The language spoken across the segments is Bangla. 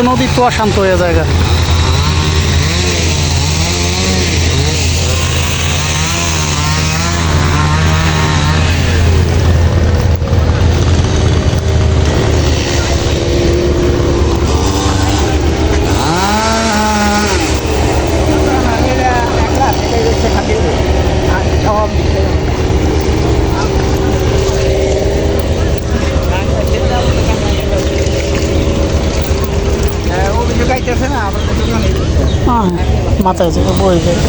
নদী তো অশান্ত হয়ে জায়গা মাথায় থেকে বই যায়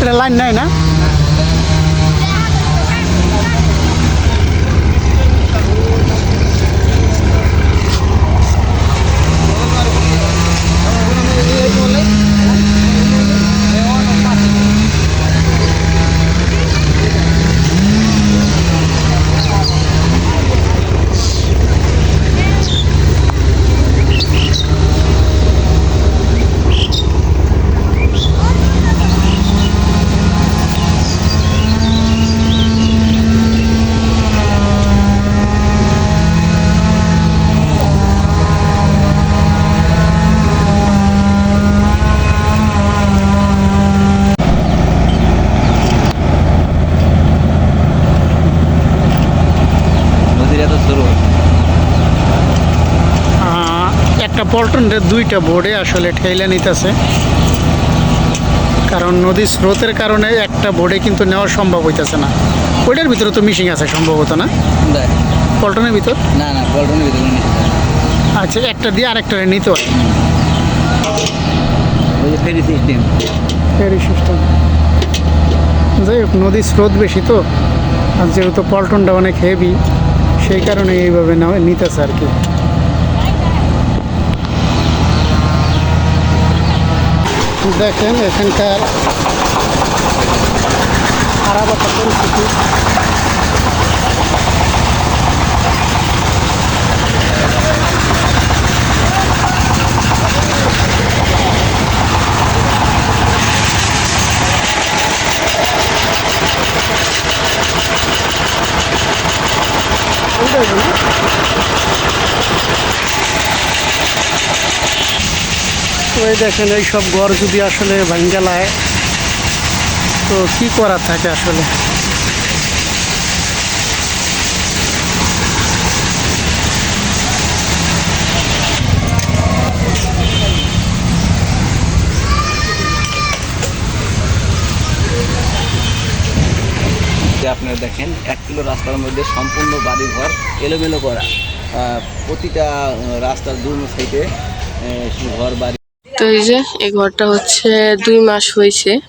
এটা লাইন নাই না? একটা পল্টনের দুইটা বোর্ডে আসলে ঠেলে নিতেছে। কারণ নদীর স্রোতের কারণে একটা বোর্ডে কিন্তু নেওয়া সম্ভব হইতেছে না। ওইটার ভিতরে তো মিশিং আছে সম্ভবত না? পল্টনের ভিতর? না না পল্টনের ভিতরে। আচ্ছা একটা দিয়ে আরেকটা নিতে হয়। Ferry system. Ferry system. যাই হোক নদীর স্রোত বেশি তো। আর যেহেতু পল্টনটা অনেক হেভি সেই কারণে এইভাবে নিতেছে আর কি। দেখেন এখানকার খারাপ একটা পরিস্থিতি ওই দেখেন, এই সব ঘর যদি আসলে ভাঙ্গালায় তো কি করার থাকে আসলে? আপনারা দেখেন, এক কিলো রাস্তার মধ্যে সম্পূর্ণ বাড়িঘর এলোমেলো করা। প্রতিটা রাস্তার দু সাইডে ঘর, বাড়ি তো এই যে, এই ঘরটা হচ্ছে দুই মাস হয়েছে।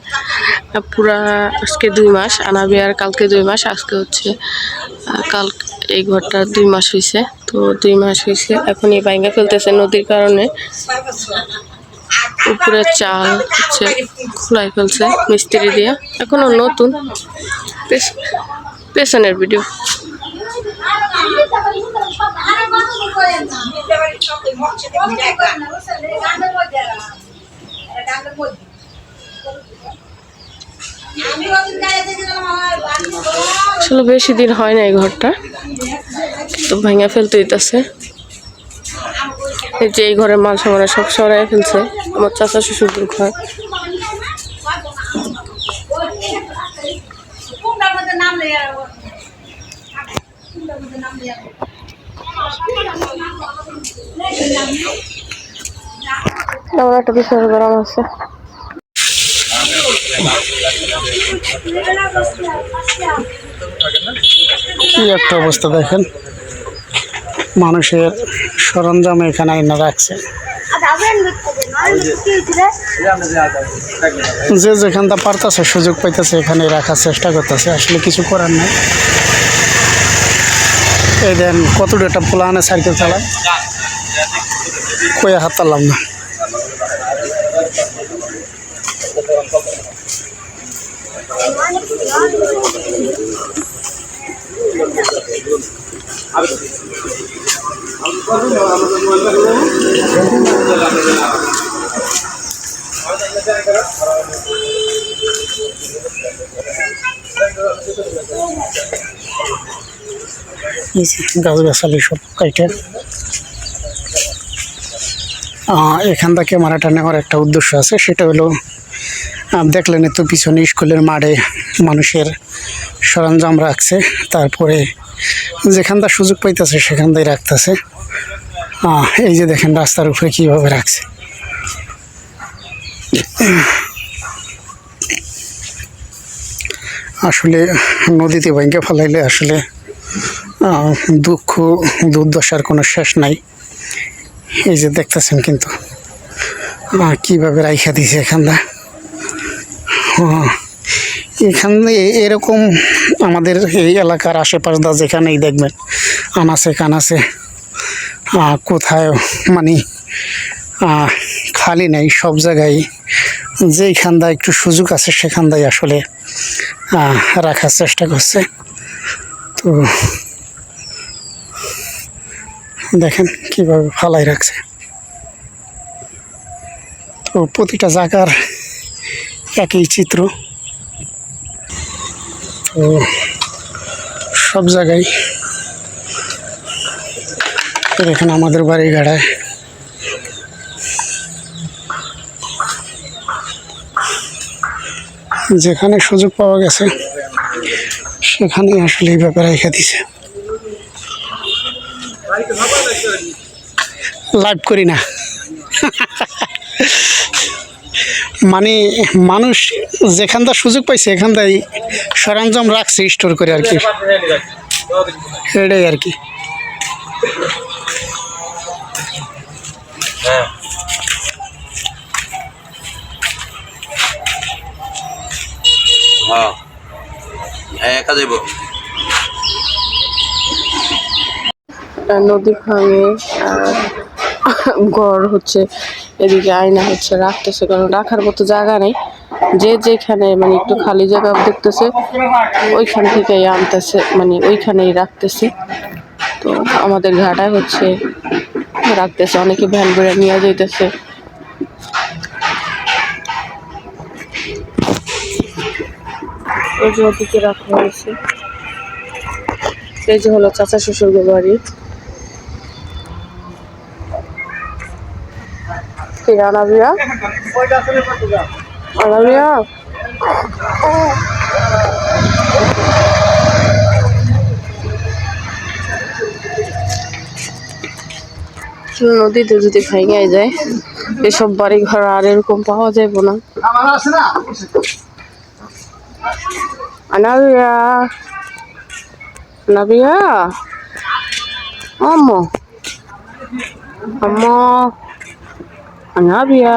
পুরা আজকে দুই মাস, আনাবি আর কালকে দুই মাস, আজকে হচ্ছে কাল এই ঘরটা দুই মাস হয়েছে। তো দুই মাস হয়েছে, এখন এই বাইঙ্গা ফেলতেছে নদীর কারণে। উপরে চাল হচ্ছে খোলাই ফেলছে মিস্ত্রি দিয়ে। এখনও নতুন। পেছ- পেছনের ভিডিও আসলে বেশি দিন হয় না এই ঘরটা। তো ভাঙা ফেলতে দিতেছে। এই যে এই ঘরের মাল সামানা সব সরাই ফেলছে। আমার চাচা শ্বশুর ঘর। আমার একটা বিশাল গরম আছে। কি একটা অবস্থা দেখেন। মানুষের সরঞ্জাম এখানে এনে রাখছে। যে যেখানটা পারতেছে, সুযোগ পাইতেছে, এখানে রাখার চেষ্টা করতেছে। আসলে কিছু করার নাই। এই দেন কতটা একটা পোলানে সাইকেল চালায়? কয়ে হাত পারলাম না। এই গাছ গাছালি সব কাইটে। এখান থেকে মারাটা নেওয়ার একটা উদ্দেশ্য আছে, সেটা হলো দেখলেন তো পিছনে স্কুলের মাঠে মানুষের সরঞ্জাম রাখছে, তারপরে যেখানটা সুযোগ পাইতেছে সেখানটাই রাখতেছে। এই যে দেখেন রাস্তার উপরে কীভাবে রাখছে। আসলে নদীতে ভেঙে ফেলাইলে আসলে দুঃখ, দুর্দশার কোনো শেষ নাই। এই যে দেখতেছেন কিন্তু কীভাবে রাইখা দিছে এখানটা। এখানে এরকম আমাদের এই এলাকার আশেপাশ দা যেখানেই দেখবেন আনাচে কানাচে কোথায় মানে খালি নেই সব জায়গায়। যেইখানটা একটু সুযোগ আছে সেখানটাই আসলে রাখার চেষ্টা করছে। তো দেখেন কীভাবে ফালাই রাখছে। তো প্রতিটা জায়গার একই চিত্র। তো সব জায়গায় দেখেন আমাদের বাড়ি গাড়ায়। যেখানে সুযোগ পাওয়া গেছে, সেখানেই আসলে এই ব্যাপারে রেখে দিছে। লাইভ করি না। মানে মানুষ যেখানটা সুযোগ পাইছে এখানটাই সরঞ্জাম রাখছে স্টোর করে আর কি। এটাই আর কি। হ্যাঁ একা যাইব। নদী ভাঙে, আর ঘর হচ্ছে এদিকে, আয়না হচ্ছে, রাখতেছে, কারণ রাখার মতো জায়গা নেই। যে যেখানে মানে একটু খালি জায়গা দেখতেছে, ওইখান থেকেই আনতেছে মানে ওইখানেই রাখতেছে। তো আমাদের ঘাটায় হচ্ছে, রাখতেছে, অনেকে ভ্যান করে নিয়ে যাইতেছে। ওই যে ওদিকে রাখা হয়েছে। এই যে হলো চাচা শ্বশুর বাড়ি। কি আনাবিয়া আনাবিয়া নদীতে যদি ভেঙে যায়, এসব বাড়ি ঘর আর এরকম পাওয়া যাবে না। আনাবিয়া। আনাবিয়া? আম্মু। আম্মু। আনাবিয়া